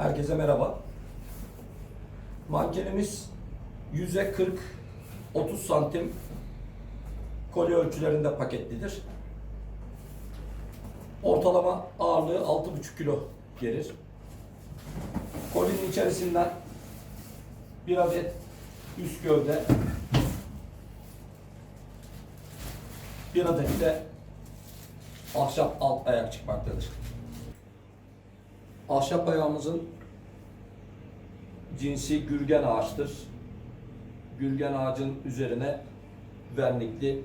Herkese merhaba. Mankenimiz 100'e 40 30 santim kolye ölçülerinde paketlidir. Ortalama ağırlığı 6,5 kilo gelir. Kolyenin içerisinden bir adet üst gövde, bir adet de ahşap alt ayak çıkmaktadır. Ahşap ayağımızın cinsi gürgen ağaçtır. Gürgen ağacın üzerine vernikli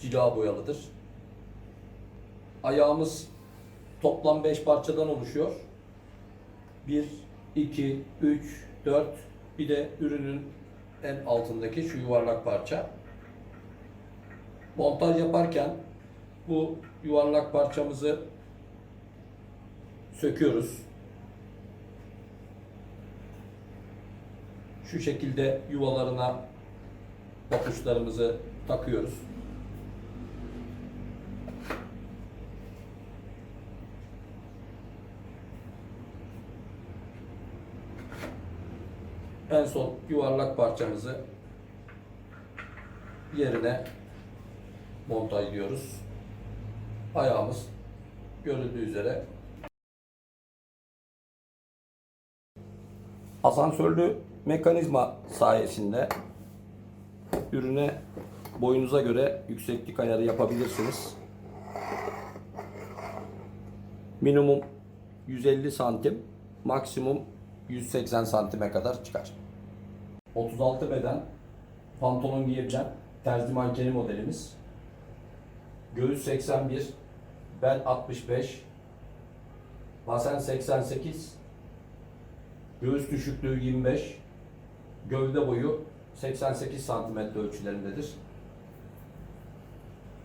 cila boyalıdır. Ayağımız toplam 5 parçadan oluşuyor. 1, 2, 3, 4 bir de ürünün en altındaki şu yuvarlak parça. Montaj yaparken bu yuvarlak parçamızı söküyoruz. Şu şekilde yuvalarına papuçlarımızı takıyoruz. En son yuvarlak parçamızı yerine montajlıyoruz. Ayağımız görüldüğü üzere Asansörlü mekanizma sayesinde ürüne boyunuza göre yükseklik ayarı yapabilirsiniz. Minimum 150 santim, maksimum 180 santime kadar çıkar. 36 beden pantolon giyebilen terzi mankeni modelimiz. Göğüs 81, bel 65, basen 88, Göğüs düşüklüğü 25, gövde boyu 88 santimetre ölçülerindedir.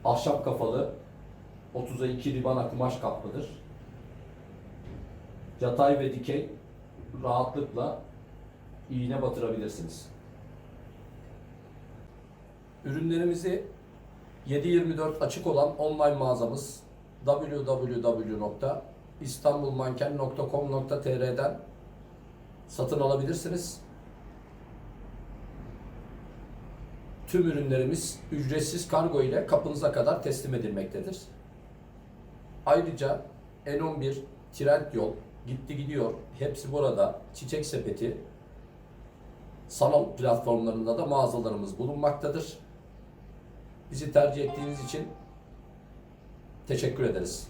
Ahşap kafalı, 30'a 2 ribana kumaş kaplıdır. Yatay ve dikey rahatlıkla iğne batırabilirsiniz. Ürünlerimizi 7/24 açık olan online mağazamız www.istanbulmanken.com.tr'den satın alabilirsiniz. Tüm ürünlerimiz ücretsiz kargo ile kapınıza kadar teslim edilmektedir. Ayrıca N11, Trendyol, Gitti Gidiyor, hepsi burada. Çiçek Sepeti, salon platformlarında da mağazalarımız bulunmaktadır. Bizi tercih ettiğiniz için teşekkür ederiz.